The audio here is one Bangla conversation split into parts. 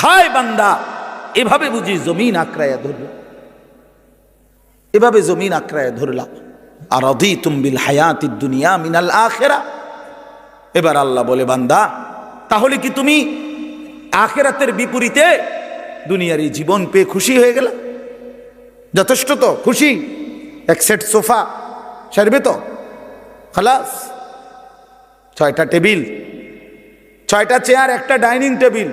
হায় বান্দা, এভাবে বুঝি জমিন আঁকড়াইয়া ধরল। এভাবে জমিন আঁকড়াইয়া ধরলাম আর অধি তুমবিল হায়াতি দুনিয়া মিনাল আখেরা। এবার আল্লাহ বলে, বান্দা, তাহলে কি তুমি আখেরাতের বিপরীতে দুনিয়ার এই জীবন পেয়ে খুশি হয়ে গেল? যথেষ্ট তো, খুশি? এক সেট সোফা, সারবে তো? খালাস, ছয়টা টেবিল, ছয়টা চেয়ার, একটা ডাইনিং টেবিল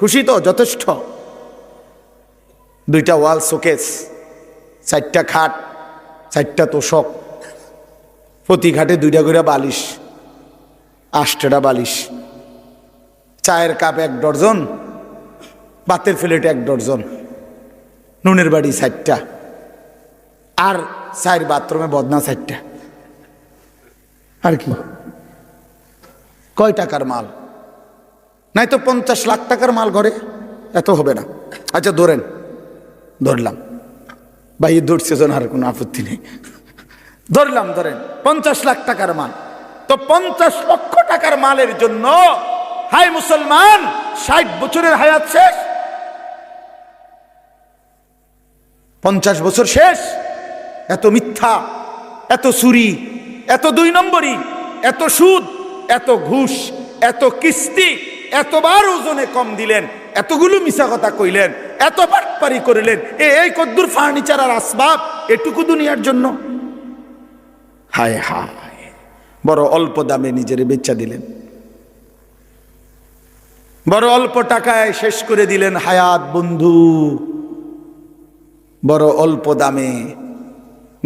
খুশি তো যথেষ্ট। দুইটা ওয়াল শোকেস, চারটা খাট, চারটা তোষক, প্রতি ঘাটে দুইটা করে বালিশ আষ্টটা বালিশ। চায়ের কাপ এক ডর্জন বাতের প্লেট এক ডর্জন নুনের বাড়ি চারটা, আর চায়ের বাথরুমে বদনা চারটা। আর কি? কয় টাকার মাল? নাই তো পঞ্চাশ লাখ টাকার মাল ঘরে, এত হবে না। আচ্ছা ধরেন, ধরলাম। ভাই ধরছে আর কোনো আপত্তি নেই। ধরলাম, ধরেন, পঞ্চাশ লাখ টাকার মাল। তো পঞ্চাশ লক্ষ টাকার মালের জন্য, হাই মুসলমান, ষাট বছরের হায়াত শেষ। পঞ্চাশ বছর শেষ। এত মিথ্যা, এত চুরি, এত দুই নম্বরই, এত সুদ, এত ঘুষ, এত কিস্তি এতবার ওজনে কম দিলেন, এতগুলো মিশা কথা কইলেন এত বাটপারি করিলেন এই কদ্দুর ফার্নিচার আর আসবাব এটুকু দুনিয়ার জন্য? হায় হায়, বড় অল্প দামে নিজের বেচা দিলেন। বড় অল্প টাকায় শেষ করে দিলেন হায়াত বন্ধু। বড় অল্প দামে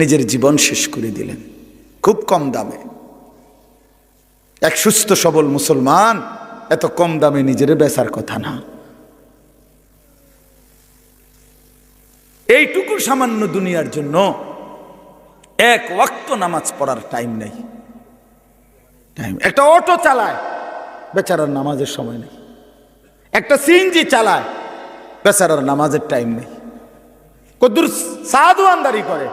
নিজের জীবন শেষ করে দিলেন, খুব কম দামে। এক সুস্থ সবল মুসলমান এত কম দামে নিজের বেচার কথা না। এইটুকু সামান্য দুনিয়ার জন্য এক ওয়াক্ত নামাজ পড়ার টাইম নেই। টাইম। একটা অটো চালায়, বেচারার নামাজের সময় নেই। একটা সিএনজি চালায়, বেচারার নামাজের টাইম নেই। কদ্দুর সাধু আন্দারি করে,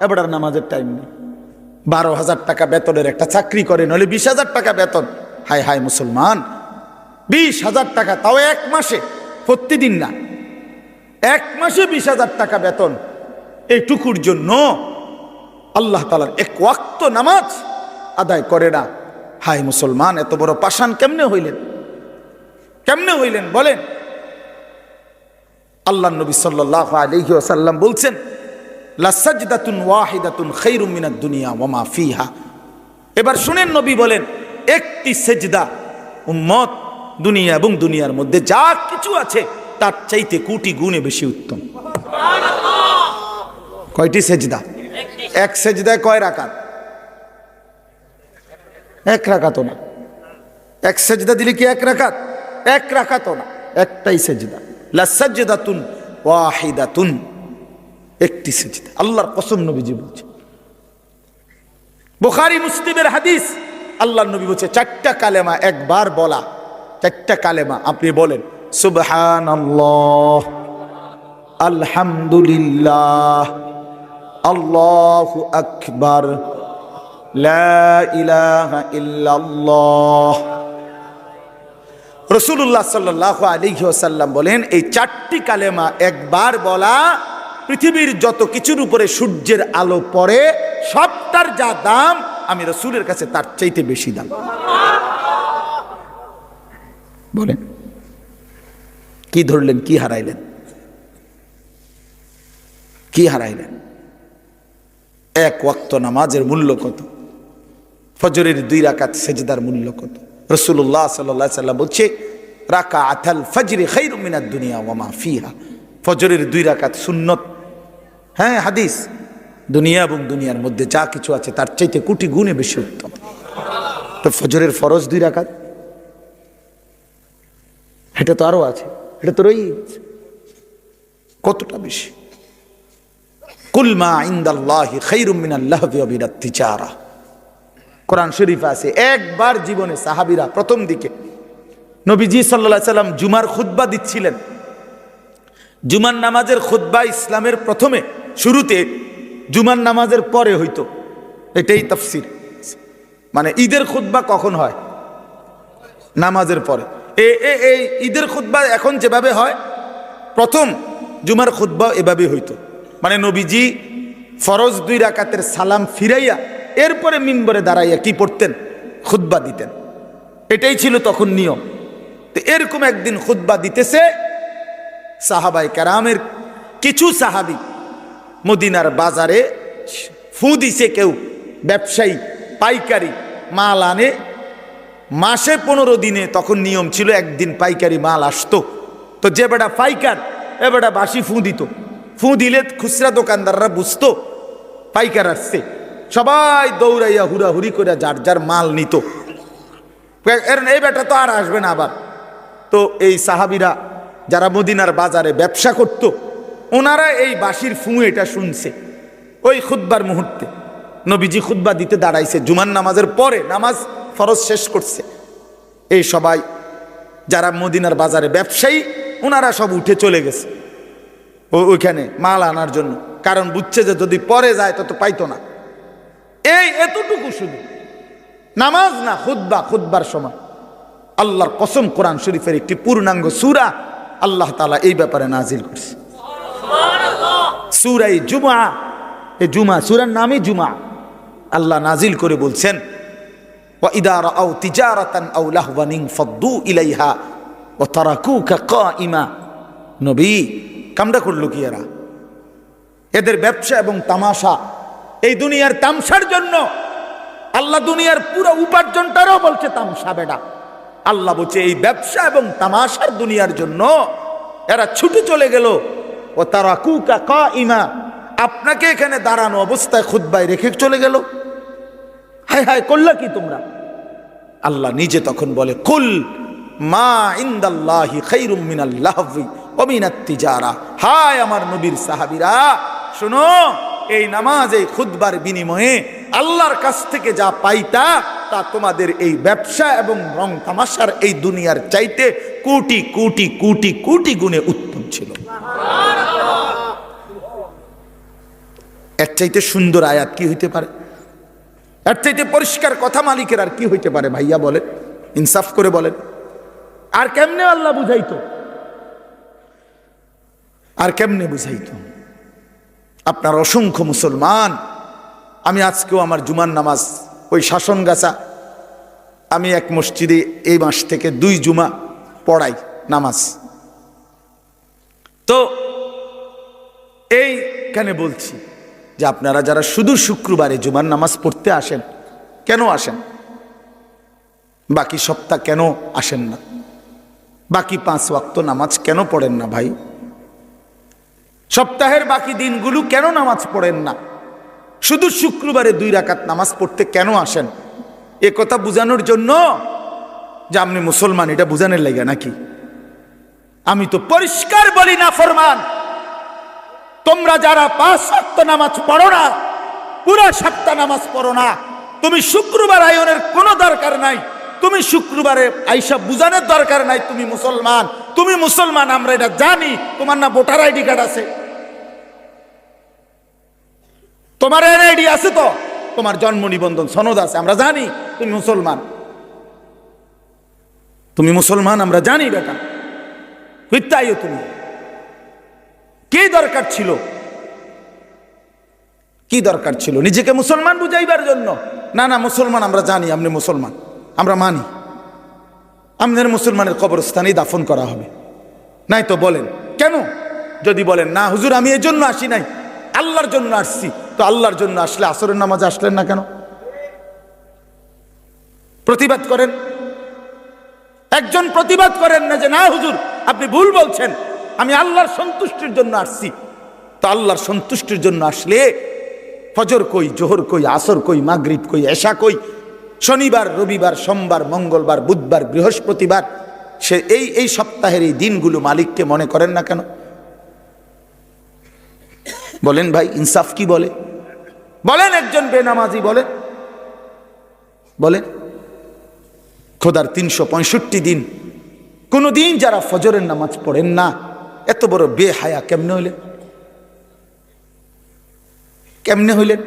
এবার নামাজের টাইম নেই। বারো হাজার টাকা বেতনের একটা চাকরি করে, নইলে বিশ হাজার টাকা বেতন। হাই হাই মুসলমান বিশ হাজার টাকা, তাও এক মাসে, প্রতিদিন না। এক মাসে বিশ হাজার টাকা বেতন। এইটুকুর জন্য আল্লাহ তালার এক ওয়াক্ত নামাজ আদায় করে না। হাই মুসলমান, এত বড় পাষাণ কেমনে হইলেন? কেমনে হইলেন বলেন? আল্লাহ নবী সাল্লাহ আলহি আসাল্লাম বলছেন লাসাজদাতুন ওয়াহিদাতুন খৈরুম মিনাদ দুনিয়া ওমা ফিহা। এবার শুনেন নবী বলেন, একটি সেজদা উম্মত দুনিয়া এবং দুনিয়ার মধ্যে যা কিছু আছে, তার চাইতে কোটি গুণে বেশি উত্তম। কয়টি সেজদা? এক সেজদায় কয় রাকাত? এক রাকাতও না। এক সেজদা দিলে কি এক রাকাত? এক রাকাতও না। একটাই সেজদা। লাসাজদাতুন ওয়াহিদাতুন। একটি সেজদা। আল্লাহর কসম নবীজি বলছে। বুখারী, মুসলিমের হাদিস। আল্লাহ নবী বলছে, চারটা কালেমা একবার বলা। চারটা কালেমা, আপনি বলেন, সুবহানাল্লাহ, আলহামদুলিল্লাহ, আল্লাহ আকবার রসুল্লাহ সাল্লাহ আলিহাসাল্লাম বলেন, এই চারটি কালেমা একবার বলা, পৃথিবীর যত কিছুর উপরে সূর্যের আলো পড়ে, সবটার যা দাম, আমি রসুলের কাছে তার চাইতে বেশি দাম। বলেন। কি ধরলেন, কি হারাইলেন? কি হারাইলেন? এক ওয়াক্ত নামাজের মূল্য কত? ফজরের দুই রাকাত সেজদার মূল্য কত? রসুল্লাহ সাল্লাহ সাল্লাম বলছে রাকা আথাল ফজরে খৈরুমিনার দুনিয়া ওমা ফিহা। ফজরের দুই রাকাত সুন্নত। হ্যাঁ হাদিস। দুনিয়া এবং দুনিয়ার মধ্যে যা কিছু আছে, তার চাইতে কোটি গুণে বেশি উত্তম। তো ফজরের ফরজ দুই রাকাত? এটা তো আরও আছে, এটা তো রয়েছে কতটা বেশি? কুলমা ইন্দাল্লাহি খৈরুম মিনাল্লাহ তিচারা কোরআন শরীফ আছে, একবার জীবনে সাহাবিরা প্রথম দিকে নবীজি সাল্লা সাল্লাম জুমার খুদ্া দিচ্ছিলেন। জুমার নামাজের খুদ্া ইসলামের প্রথমে শুরুতে জুমার নামাজের পরে হইতো, এটাই তফসির। মানে ঈদের খুদ্া কখন হয়? নামাজের পরে। এই ঈদের খুদ্া এখন যেভাবে হয়, প্রথম জুমার খুদ্া এভাবে হইতো। মানে নবীজি ফরজ দুই রাকাতের সালাম ফিরাইয়া এরপরে মিম্বরে দাঁড়াইয়া কি পড়তেন? খুদ্া দিতেন। এটাই ছিল তখন নিয়ম। তো এরকম একদিন খুদ্া দিতেছে সাহাবাই কারামের কিছু সাহাবি মদিনার বাজারে ফু দিছে কেউ, ব্যবসায়ী, পাইকারি, মাল আনে মাসে পনেরো দিনে তখন নিয়ম ছিল, একদিন পাইকারি মাল আসতো। তো যে বেটা পাইকার, এ বেটা বাসি ফু দিত। ফুঁ দিলে খুচরা দোকানদাররা বুঝতো, পাইকার আসছে। সবাই দৌড়াইয়া হুড়াহুড়ি করে যার যার মাল নিত। এই বেটা তো আর আসবে না আবার। তো এই সাহাবিরা যারা মদিনার বাজারে ব্যবসা করত, ওনারা এই বাঁশির ফুঁ এটা শুনছে। ওই খুদ্বার মুহূর্তে। নবীজি খুদ্া দিতে দাঁড়াইছে। জুমার নামাজের পরে নামাজ ফরজ শেষ করছে। এই সবাই যারা মদিনার বাজারে ব্যবসায়ী ওনারা সব উঠে চলে গেছে। ওইখানে মাল আনার জন্য। কারণ বুঝছে যে যদি পরে যায় তত পাইতো না। এই এতটুকু শুধু। নামাজ না খুদ্া খুদ্বার সময়। আল্লাহর কসম কোরআন শরীফের একটি পূর্ণাঙ্গ সুরা আল্লাহ তালা এই ব্যাপারে নাজিল করছে। সুরাই জুমা এ জুমা সুরার নামই জুমা আল্লাহ নাজিল করে বলছেন ওয়া ইদারা আও তিজারাতান আও লাহওয়ানিং ফদ্দু ইলাইহা ও তারাকুকা কাইমা নবী কামটা করল কি এরা? এদের ব্যবসা এবং তামাশা এই দুনিয়ার তামসার জন্য। আল্লাহ দুনিয়ার পুরো উপার্জনটারও বলছে তামসা বেড়া আল্লাহ বলছে এই ব্যবসা এবং তামাশার দুনিয়ার জন্য এরা ছুটে চলে গেল। ও তারা কুকা ক ইমা আপনাকে এখানে দাঁড়ানো অবস্থায় খুদ্ায় রেখে চলে গেল। হায় হায়, করলা কি তোমরা? আল্লাহ নিজে তখন বলে কুল মা ইন্দাল্লাহি খাইরুম মিনাল্লাহবি ওয়া মিনাত তিজারা। হায় আমার নবীর সাহাবীরা শোনো এই নামাজ এই খুদবার বিনিময়ে আল্লাহর কাছ থেকে যা পাইতা তা তোমাদের এই ব্যবসা এবং রং তামাশার এই দুনিয়ার চাইতে কোটি কোটি কোটি কোটি গুণে উত্তম ছিল। এর চাইতে সুন্দর আয়াত কি হইতে পারে? এর চাইতে পরিষ্কার কথা মালিকের আর কি হইতে পারে ভাইয়া বলেন? ইনসাফ করে বলেন। আর কেমনে আল্লাহ বুঝাইতো? আর কেমনে বুঝাইতো? আপনার অসংখ্য মুসলমান, আমি আজকেও আমার জুমার নামাজ, ওই শাসন গাছা, আমি এক মসজিদে এই মাস থেকে দুই জুমা পড়াই নামাজ। তো এইখানে বলছি? যে আপনারা যারা শুধু শুক্রবারে জুমার নামাজ পড়তে আসেন, কেন আসেন? বাকি সপ্তাহ কেন আসেন না? বাকি পাঁচ ওয়াক্ত নামাজ কেন পড়েন না ভাই? সপ্তাহের বাকি দিনগুলো কেন নামাজ পড়েন না? শুধু শুক্রবারে দুই রাকাত নামাজ পড়তে কেন আসেন? এ কথা বোঝানোর জন্য যে আপনি মুসলমান, এটা বোঝানোর লাগে নাকি? আমি তো পরিষ্কার বলি না, ফরমান। তোমরা যারা পাঁচ সপ্তাহ নামাজ পড়ো না, পুরো সপ্তাহ নামাজ পড়ো না। তুমি শুক্রবার আয়নের কোনো দরকার নাই। তুমি শুক্রবারে আইসা বুঝানোর দরকার নাই তুমি মুসলমান। তুমি মুসলমান, আমরা এটা জানি। তোমার না ভোটার আইডি কার্ড আছে। তোমার এনআইডি আছে তো? তোমার জন্ম নিবন্ধন সনদ আছে, আমরা জানি। তুমি মুসলমান। তুমি মুসলমান, আমরা জানি বেটা। হইতাইও তুমি। কি দরকার ছিল? কি দরকার ছিল? নিজেকে মুসলমান বুঝাইবার জন্য। না না, মুসলমান আমরা জানি, আপনি মুসলমান। আমরা মানি। আমাদের মুসলমানের কবরস্থানেই দাফন করা হবে। নাই তো বলেন। কেন? যদি বলেন, না, হুজুর, আমি এই জন্য আসি নাই। আল্লাহর জন্য আসছি। তো আল্লাহর জন্য আসলে আসরের নামাজে আসলেন না কেন? প্রতিবাদ করেন। একজন প্রতিবাদ করেন না যে, না, হুজুর, আপনি ভুল বলছেন। আমি আল্লাহর সন্তুষ্টির জন্য আসছি। তো আল্লাহর সন্তুষ্টির জন্য আসলে ফজর কই, জোহর কই, আসর কই, মাগরিব কই, এশা কই, শনিবার, রবিবার, সোমবার, মঙ্গলবার, বুধবার, বৃহস্পতিবার, সে এই এই সপ্তাহের এই দিনগুলো মালিককে মনে করেন না কেন? বলেন ভাই, ইনসাফ কি বলে? বলেন একজন বেনামাজি বলেন। বলেন, খোদার তিনশো পঁয়ষট্টি দিন, কোনো দিন যারা ফজরের নামাজ পড়েন না এত বড় বেহায়া কেমনে হইলেন কেমনে হইলেন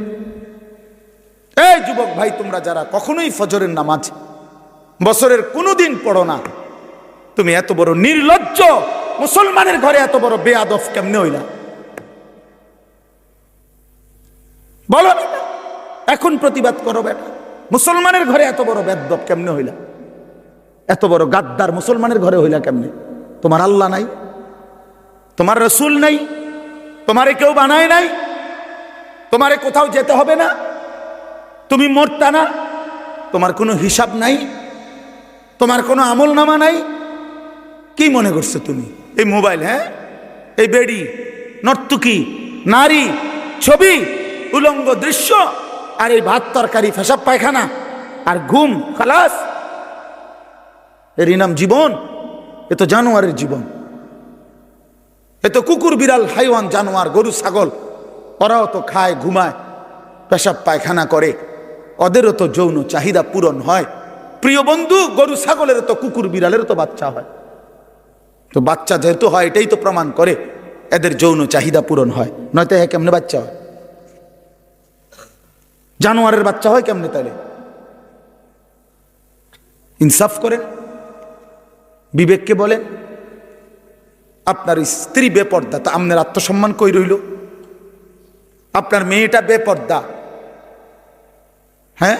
এই যুবক ভাই, তোমরা যারা কখনোই ফজরের নামাজ বছরের কোনো দিন পড়ো না, তুমি এত বড় নির্লজ্জ, মুসলমানের ঘরে এত বড় বেয়াদফ কেমনে হইলা? বলো এখন প্রতিবাদ করো বেটা। মুসলমানের ঘরে এত বড় বেদব কেমনে হইলা? এত বড় গাদ্দার মুসলমানের ঘরে হইলা কেমনে? তোমার আল্লাহ নাই? তোমার রসুল নাই, তোমারে কেউ বানায় নাই, তোমারে কোথাও যেতে হবে না, তুমি মরতা না, তোমার কোনো হিসাব নাই, তোমার কোনো আমল নামা নাই, কি মনে করছ তুমি? এই মোবাইল হ্যাঁ? এই বেড়ি, নর্তুকি, নারী, ছবি, উলঙ্গ দৃশ্য, আর এই ভাত তরকারি, ফেসাব পায়খানা, আর ঘুম, খালাস। এরই নাম জীবন, এ তো জানোয়ারের জীবন। এ তো কুকুর, বিড়াল, হাইওয়ান, জানোয়ার, গরু, ছাগল, ওরাও তো খায়, ঘুমায়, পেশাব পায়খানা করে। ওদেরও তো যৌন চাহিদা পূরণ হয়। প্রিয় বন্ধু, গরু ছাগলের তো কুকুর বিড়ালের তো বাচ্চা হয়। তো বাচ্চা যেহেতু হয়, এটাই তো প্রমাণ করে এদের যৌন চাহিদা পূরণ হয়। নয়তো হ্যাঁ কেমনে বাচ্চা হয়? জানোয়ারের বাচ্চা হয় কেমনে তাহলে ইনসাফ করেন, বিবেককে বলেন আপনার স্ত্রী বেপর্দা, তা আপনার আত্মসম্মান কই রইল? আপনার মেয়েটা বেপর্দা। হ্যাঁ?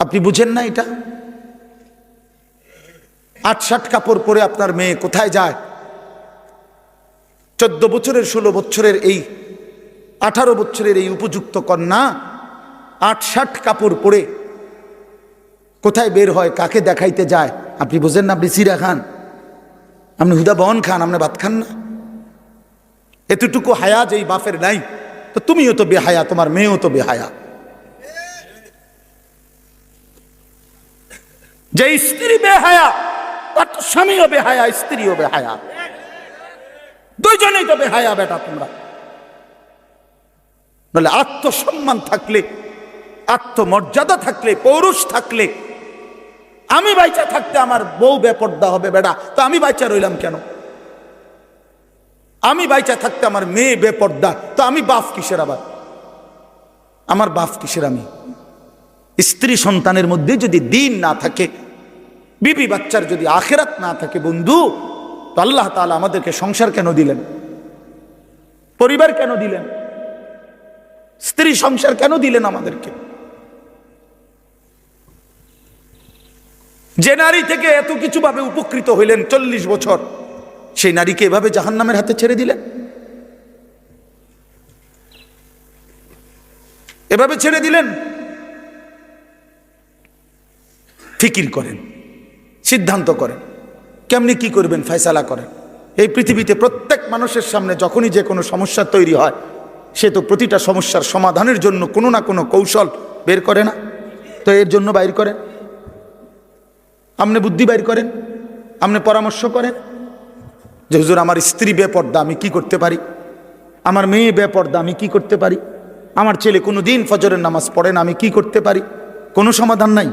আপনি বুঝেন না এটা? আট ষাট কাপড় পরে আপনার মেয়ে কোথায় যায়? চোদ্দ বছরের, ষোলো বছরের এই, আঠারো বছরের এই উপযুক্ত কন্যা আট ষাট কাপড় পরে কোথায় বের হয়, কাকে দেখাইতে যায়? আপনি বুঝেন না, আপনি সিরা খান। আপনি হুদা বহন খান আপনি ভাত খান না। এতটুকু হায়া যেই বাপের নাই, তো তুমিও তো বেহায়া, তোমার মেয়েও তো বেহায়া। যে স্ত্রী বেহায়া, তার তো স্বামীও বেহায়া, স্ত্রীও বেহায়া। দুইজনেই তো বেহায়া বেটা তোমরা। বলে আত্মসম্মান থাকলে, আত্মমর্যাদা থাকলে, পৌরুষ থাকলে আমি বাইচা থাকতে আমার বউ বেপর্দা হবে বেড়া। তো আমি বাইচা রইলাম কেন? আমি বাইচা থাকতে আমার মেয়ে বেপর্দা। তো আমি বাপ কিসের আবার? আমার বাপ কিসের আমি? স্ত্রী সন্তানের মধ্যে যদি দিন না থাকে, বিবি বাচ্চার যদি আখেরাত না থাকে বন্ধু, তো আল্লাহ তালা আমাদেরকে সংসার কেন দিলেন? পরিবার কেন দিলেন? স্ত্রী সংসার কেন দিলেন আমাদেরকে? যে নারী থেকে এত কিছু ভাবে উপকৃত হইলেন চল্লিশ বছর, সেই নারীকে এভাবে জাহান্নামের হাতে ছেড়ে দিলেন? এভাবে ছেড়ে দিলেন? ফিকির করেন, সিদ্ধান্ত করেন, কেমনি কি করবেন ফয়সালা করেন। এই পৃথিবীতে প্রত্যেক মানুষের সামনে যখনই যে কোনো সমস্যা তৈরি হয়, সে তো প্রতিটা সমস্যার সমাধানের জন্য কোনো না কোনো কৌশল বের করে না। তো এর জন্য বাইর করেন। আপনি বুদ্ধি বাইর করেন আপনি পরামর্শ করেন যে, হুজুর, আমার স্ত্রী বেপর্দা, আমি কি করতে পারি? আমার মেয়ে বেপর্দা, আমি কি করতে পারি? আমার ছেলে কোনো দিন ফজরের নামাজ পড়ে না, আমি কি করতে পারি? কোনো সমাধান নাই।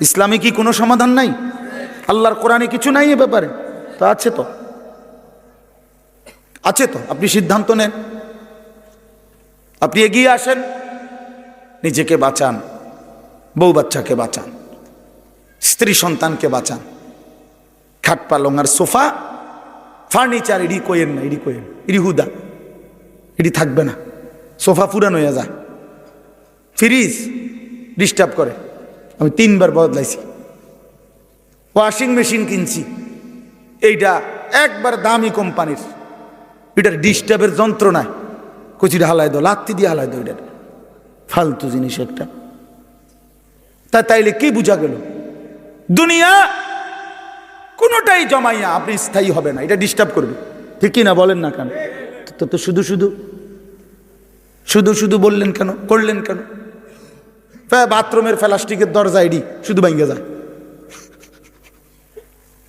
ইসলামে কি কোনো সমাধান নাই? আল্লাহর কোরআনে কিছু নাই এ ব্যাপারে? তো আছে তো। আছে তো। আপনি সিদ্ধান্ত নেন। আপনি এগিয়ে আসেন। নিজেকে বাঁচান। বউ বাচ্চাকে বাঁচান। স্ত্রী সন্তানকে বাঁচান। খাট পালং আর সোফা, ফার্নিচার এডি কোয়েন না এডি কোয়েন এডি হুদা। এডি থাকবে না। সোফা পুরান হয়ে যায়। ফ্রিজ ডিস্টার্ব করে। আমি তিনবার বদলাইছি। ওয়াশিং মেশিন কিনছি। এইটা একবার দামি কোম্পানির। এটার ডিস্টার্বের যন্ত্রণায় কচিটা হালাই দো লাত্তি দিয়ে হালাই দো এটার। ফালতু জিনিস একটা। তা তাইলে কি বোঝা গেল? দুনিয়া কোনোটাই জমাইয়া আপনি স্থায়ী হবে না, এটা ডিস্টার্ব করবে। ঠিক কি না বলেন না কেন? তো তো শুধু শুধু শুধু শুধু বললেন কেন? করলেন কেন? বাথরুমের প্লাস্টিকের দরজা এডি, শুধু ভাঙ্গে যায়।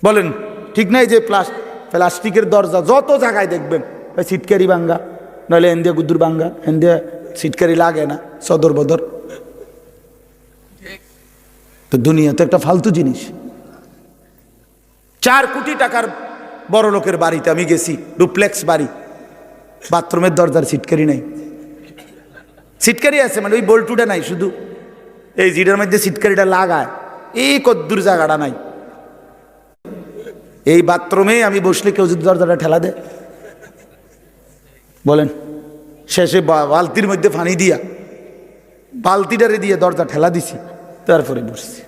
বলেন, ঠিক নাই যে প্লাস- প্লাস্টিকের দরজা যত জায়গায় দেখবেন সিটকারি ভাঙ্গা, নইলে এন্দিয়া গুদ্দুর ভাঙ্গা, এন্দিয়া সিটকারি লাগে না, সদর বদর। তো দুনিয়া তো একটা ফালতু জিনিস। চার কোটি টাকার বড় লোকের বাড়িতে আমি গেছি, ডুপ্লেক্স বাড়ি। বাথরুমের দরজার সিটকারি নাই। সিটকারি আছে মানে ওই বল্টুটা নাই শুধু। এই জিডের মধ্যে সিটকারিটা লাগায়। এই কদ্দুর জায়গাটা নাই। এই বাথরুমে আমি বসলে কেউ যদি দরজাটা ঠেলা দেয়। বলেন, শেষে বালতির মধ্যে পানি দিয়া, বালতিটারে দিয়ে দরজা ঠেলা দিছি। তারপরে বসছি।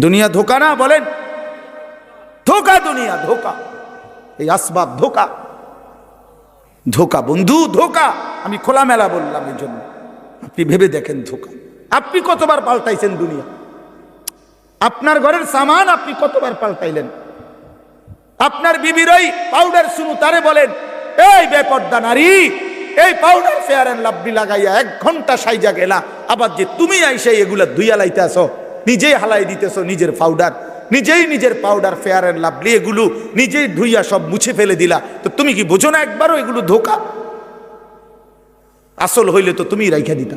দুনিয়া ধোকা না বলেন? ধোকা দুনিয়া, ধোকা। এই আসবাব ধোকা। ধোকা বন্ধু, ধোকা। আমি খোলামেলা বললাম এই জন্য। আপনি ভেবে দেখেন ধোকা। আপনি কতবার পাল্টাইছেন দুনিয়া? আপনার ঘরের সামান আপনি কতবার পাল্টাইলেন? আপনার বিবির ওই পাউডার শুনু তারে বলেন, এই বেপর্দা নারী, এই পাউডার ফেয়ার এন্ড লাভলি লাগাইয়া এক ঘণ্টা সাইজা গেলা আবার যে তুমি আইসে এগুলা ধুইয়া লাইতে আসো নিজেই হালাই দিতেছো নিজের পাউডার নিজেই নিজের পাউডার ফেয়ার অ্যান্ড লাভলি এগুলো নিজেই ধুইয়া সব মুছে ফেলে দিলা। তো তুমি কি বোঝো না একবারও এগুলো ধোকা? আসল হইলে তো তুমি রাইখা দিতা।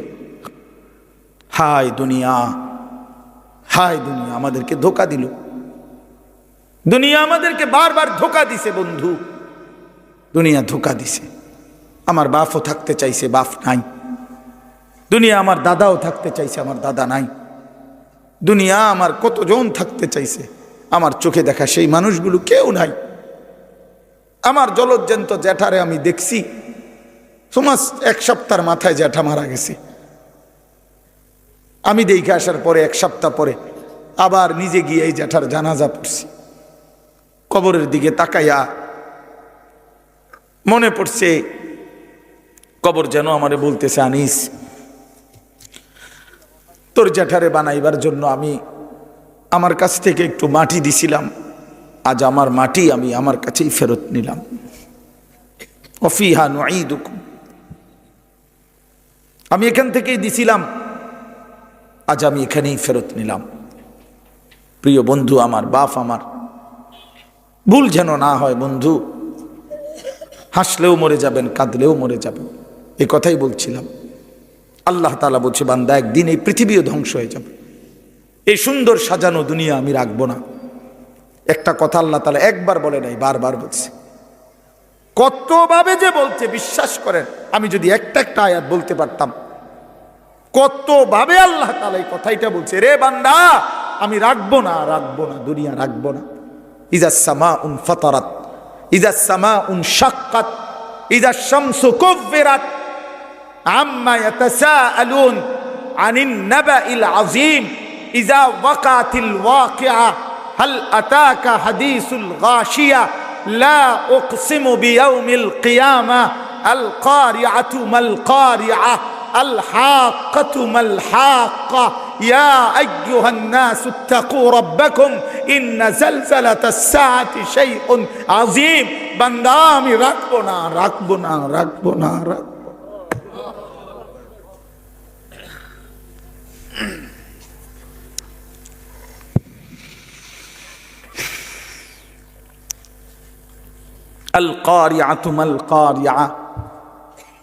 হায় দুনিয়া হায় দুনিয়া, আমাদেরকে ধোকা দিল। দুনিয়া আমাদেরকে বারবার ধোকা দিছে বন্ধু। দুনিয়া ধোকা দিছে। আমার বাপও থাকতে চাইছে, বাপ নাই। দুনিয়া আমার দাদাও থাকতে চাইছে, আমার দাদা নাই। দুনিয়া আমার কতজন থাকতে চাইছে, আমার চোখে দেখা সেই মানুষগুলো কেউ নাই। আমার জলজ্জান্ত জ্যাঠারে আমি দেখছি সমাজ এক সপ্তাহের মাথায় জ্যাঠা মারা গেছে। আমি দেখে আসার পরে, এক সপ্তাহ পরে আবার নিজে গিয়ে এই জ্যাঠার জানাজা পড়ছি। কবরের দিকে তাকাইয়া মনে পড়ছে, কবর যেন আমারে বলতেছে, আনিস তোর জ্যাঠারে বানাইবার জন্য আমি আমার কাছ থেকে একটু মাটি দিছিলাম। আজ আমার মাটি আমি আমার কাছেই ফেরত নিলাম। অফিহা নুকুম আমি এখান থেকেই দিছিলাম। আজ আমি এখানেই ফেরত নিলাম। প্রিয় বন্ধু, আমার বাপ আমার, ভুল যেন না হয় বন্ধু, হাসলেও মরে যাবেন, কাঁদলেও মরে যাবেন এই কথাই বলছিলাম। আল্লাহ তালা বলছে, বান্দা, একদিন এই পৃথিবীও ধ্বংস হয়ে যাবে। এই সুন্দর সাজানো দুনিয়া আমি রাখব না। একটা কথা আল্লাহ তালা একবার বলে নাই, বারবার বলছে। কতভাবে যে বলছে, বিশ্বাস করেন, আমি যদি একটা একটা আয়াত বলতে পারতাম, কতভাবে আল্লাহ তালা এই কথাইটা বলছে, রে বান্দা, আমি রাখব না রাখব না, দুনিয়া রাখব না। ইজা সামা উন ফতারাত, ইজা সামা উন শাক্কাত, ইজা শামসু কুফিরাত عما يتساءلون عن النبأ العظيم إذا وقعت الواقعة. هل أتاك حديث الغاشية؟ لا أقسم بيوم القيامة. القارعة ما القارعة؟ الحاقة ما الحاقة؟ يا أيها الناس اتقوا ربكم إن زلزلة الساعة شيء عظيم. بندامي ركبنا ركبنا ركبنا ركبنا.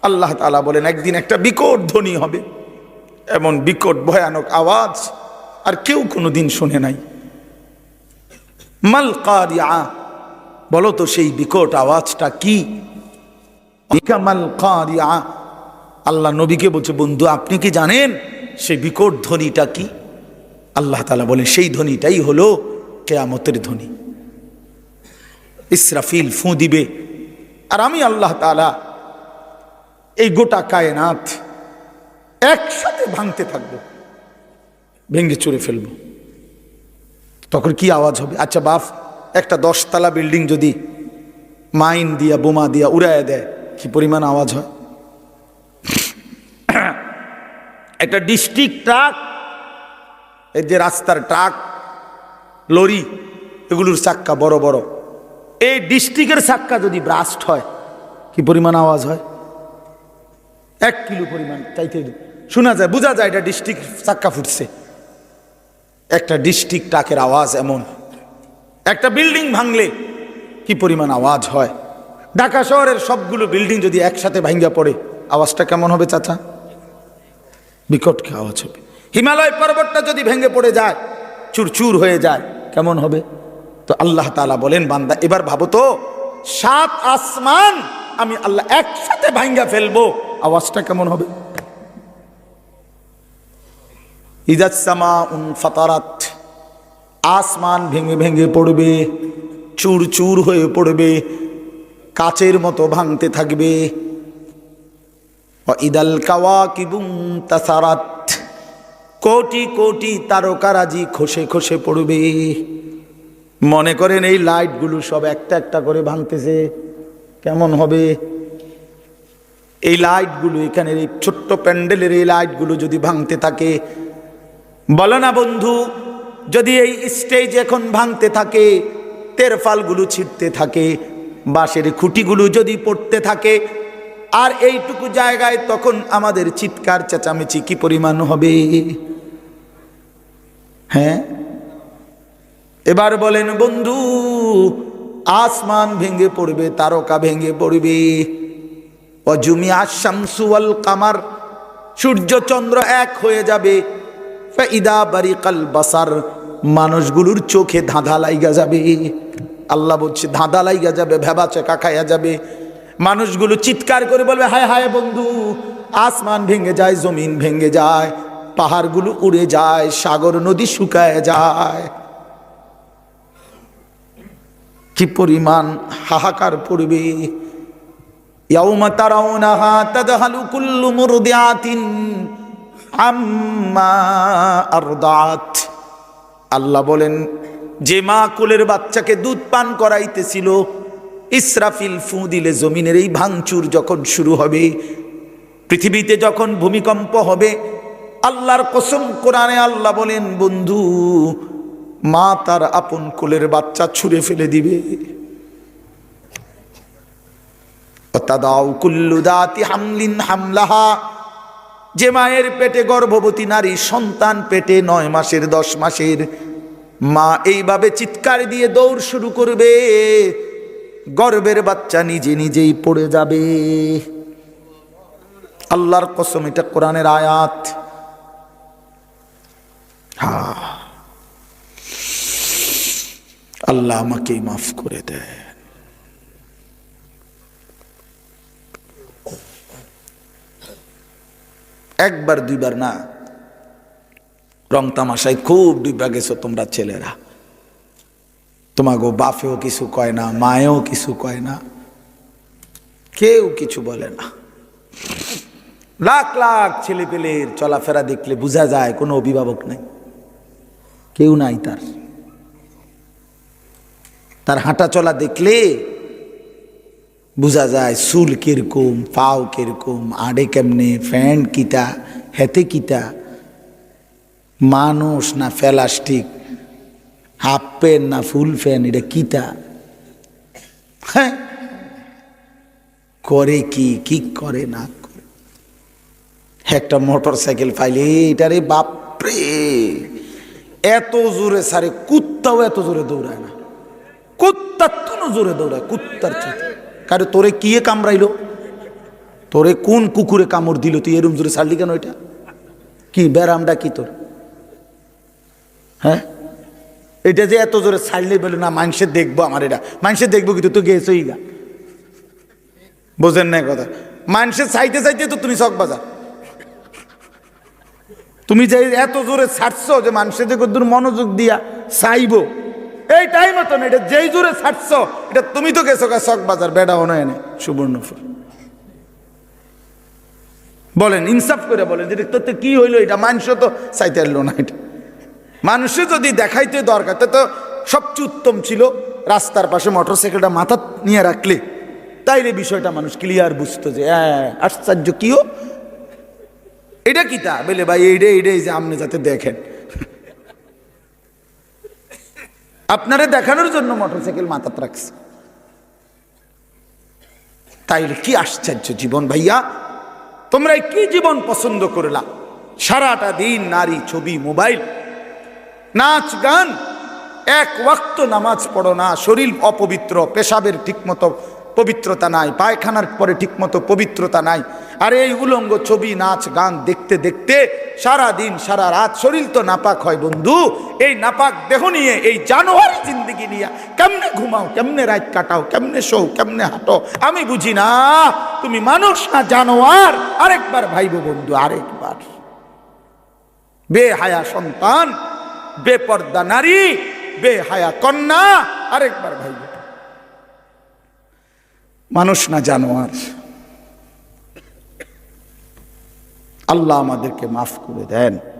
আল্লাহ তাআলা বলেন, একদিন একটা বিকট ধ্বনি হবে, এমন বিকট, ভয়ানক আওয়াজ, আর কেউ কোনোদিন শুনে নাই। মাল কারিয়া, বলো তো সেই বিকট আওয়াজটা কি? মাল আল্লাহ নবীকে বলছে, বন্ধু, আপনি কি জানেন সেই বিকট ধ্বনিটা কি? আল্লাহ তালা বলেন, সেই ধ্বনিটাই হলো কেয়ামতের ধ্বনি। ইসরাফিল ফু দিবে। আর আমি আল্লাহ তালা এই গোটা কায়নাথ একসাথে ভাঙতে থাকব, ভেঙে চুরে ফেলব। তখন কি আওয়াজ হবে? আচ্ছা বাপ একটা দশতলা বিল্ডিং যদি মাইন দিয়া, বোমা দিয়া উড়ায় দেয়, কি পরিমাণ আওয়াজ হয়? একটা ডিস্ট্রিক্ট ট্রাক, এই যে রাস্তার ট্রাক, লরি, এগুলোর চাক্কা বড় বড়। এই ডিস্ট্রিক্টের চাক্কা যদি ব্রাস্ট হয়, কি পরিমাণ আওয়াজ হয়? এক কিলো পরিমাণ চাইতে শোনা যায়, বোঝা যায় এটা ডিস্ট্রিক্ট চাক্কা ফুটছে। একটা ডিস্ট্রিক্ট টাকের আওয়াজ এমন। একটা বিল্ডিং ভাঙলে কি পরিমাণ আওয়াজ হয়? ঢাকা শহরের সবগুলো বিল্ডিং যদি একসাথে ভাঙ্গা পড়ে, আওয়াজটা কেমন হবে চাচা? বিকট আওয়াজ হবে। হিমালয় পর্বতটা যদি ভেঙে পড়ে যায়, চুরচুর হয়ে যায়, কেমন হবে? তো আল্লাহ তালা বলেন, বান্দা, এবার ভাবো তো, সাত আসমান আমি আল্লাহ একসাথে ভাঙ্গা ফেলব। আওয়াজটা কেমন হবে? উন ফাতারাত, আসমান ভেঙে ভেঙে পড়বে, চুর চুর হয়ে পড়বে, কাচের মতো ভাঙতে থাকবে। ইদাল কাওয়া কিবুম তাসারাত, কোটি কোটি তারকারাজি খসে খসে পড়বে। মনে করেন এই লাইটগুলো সব একটা একটা করে ভাঙতেছে। কেমন হবে? এই লাইটগুলো এখানের এই ছোট্ট প্যান্ডেলের এই লাইটগুলো যদি ভাঙতে থাকে, বলো না বন্ধু, যদি এই স্টেজ এখন ভাঙতে থাকে, তেরফালগুলো ছিটতে থাকে, বাঁশের খুঁটিগুলো যদি পড়তে থাকে, আর এইটুকু জায়গায় তখন আমাদের চিৎকার, চেঁচামেচি কি পরিমাণ হবে? হ্যাঁ? এবার বলেন, বন্ধু, আসমান ভেঙে পড়বে, তারকা ভেঙে পড়বে। অজুমি আশামসুয়াল কামার, সূর্য চন্দ্র এক হয়ে যাবে। ইদা বারিকাল বাসার, মানুষগুলোর চোখে ধাঁধা লাইগা যাবে। আল্লাহ বলছে, ধাঁধা লাইগা যাবে, ভেবা চেকা খাইয়া যাবে। মানুষগুলো চিৎকার করে বলবে, হায় হায় বন্ধু, আসমান ভেঙে যায়, জমিন ভেঙে যায়, পাহাড়গুলো উড়ে যায়, সাগর, নদী শুকায় যায়। কি পরিমাণ হাহাকার পড়বে। আম্মা আল্লাহ বলেন, যে মা কোলের বাচ্চাকে দুধ পান করাইতেছিল, ইসরাফিল ফু দিলে জমিনের এই ভাঙচুর যখন শুরু হবে, পৃথিবীতে যখন ভূমিকম্প হবে, আল্লাহর কসম কোরআনে আল্লাহ বলেন, বন্ধু মা তার আপন কোলের বাচ্চা ছুঁড়ে ফেলে দিবে। যে মায়ের পেটে গর্ভবতী নারী, সন্তান পেটে নয় মাসের, দশ মাসের। মা এইভাবে চিৎকার দিয়ে দৌড় শুরু করবে। গর্বের বাচ্চা নিজে নিজেই পড়ে যাবে। আল্লাহর কসম, এটা কোরআনের আয়াত। হা। আল্লাহ আমাকেই মাফ করে দেয় একবার, দুইবার না। রং তামাশায় খুব ডুবা গেছো তোমরা ছেলেরা। তোমাগো বাপেও কিছু কয় না, মায়েও কিছু কয় না। কেউ কিছু বলে না। লাখ লাখ ছেলে পেলের চলাফেরা দেখলে বোঝা যায় কোনো অভিভাবক নাই। কেউ নাই তার। তার হাঁটা চলা দেখলে বোঝা যায় চুল কীরকম, পাও কীরকম, আড়ে কেমনে ফ্যান্ট কিতা হেতে কিতা মানুষ না ফেলাস্টিক হাফ প্যান্ট না ফুল ফ্যান এটা কিতা হ্যাঁ করে কি কি করে না করে। একটা মোটর সাইকেল পাইলে, এটারে বাপরে, এত জোরে সারে, কুত্তাও এত জোরে দৌড়ায় না। কুত্তার তো জোরে দৌড়ায়, কুত্তার চেয়ে কারণ তোরে কিয়ে কামড়াইলো? তোরে কোন কুকুরে কামড় দিল? তুই এরম জোরে ছাড়লি কেন এটা? কি ব্যারামটা কি তোর? হ্যাঁ? এটা যে এত জোরে ছাড়লে বলে, না মানুষের দেখব আমার এটা। মানুষের দেখব কিন্তু তো গেছই গা বোঝেন না কথা? মানুষের চাইতে চাইতে তো তুমি চক বাজা। তুমি যে এত জোরে ছাড়ছো যে মানুষের যে কদ্দুর মনোযোগ দিয়া চাইব এই টাইম মতন এটা যেই জোরে ছাড়ছো, এটা তুমি তো গেছো চক বাজার বেড়া অনয় এনে। সুবর্ণপুর বলেন, ইনসাফ করে বলেন যে তোর কি হইল এটা মানুষ তো চাইতে এলো না এটা। মানুষে যদি দেখাইতে দরকার, তো সবচেয়ে উত্তম ছিল রাস্তার পাশে মোটর সাইকেলটা মাথা নিয়ে রাখলে। তাইলে বিষয়টা মানুষ ক্লিয়ার বুঝতো যে হ্যাঁ আশ্চর্য, কিও? এটা কি তা? বলে, ভাই এইটা এইটাই যে আপনি যাতে দেখেন। আপনারা দেখানোর জন্য মোটরসাইকেল মাথাত রাখছে। তাই কি আশ্চর্য জীবন ভাইয়া? তোমরা কি জীবন পছন্দ করলা? সারাটা দিন নারী ছবি, মোবাইল, নাচ, গান, এক ওয়াক্ত নামাজ পড়ো না, শরীর অপবিত্র, পেশাবের ঠিকমতো পবিত্রতা নাই, পায়খানার পরে ঠিকমতো পবিত্রতা নাই। আর এই উলঙ্গ ছবি, নাচ, গান দেখতে দেখতে সারা দিন সারা রাত শরীর তো নাপাক হয় বন্ধু। এই নাপাক দেহ নিয়ে, এই জানোয়ারি জিন্দগি নিয়ে কেমনে ঘুমাও, কেমনে রাত কাটাও, কেমনে শো কেমনে হাঁটো, আমি বুঝি না। তুমি মানুষ না, জানোয়ার। আরেকবার ভাইব বন্ধু, আরেকবার। বেহায়া সন্তান, বেপর্দা নারী, বেহায়া কন্যা, আরেকবার ভাই মানুষ না জানোয়ার। আল্লাহ আমাদেরকে মাফ করে দেন।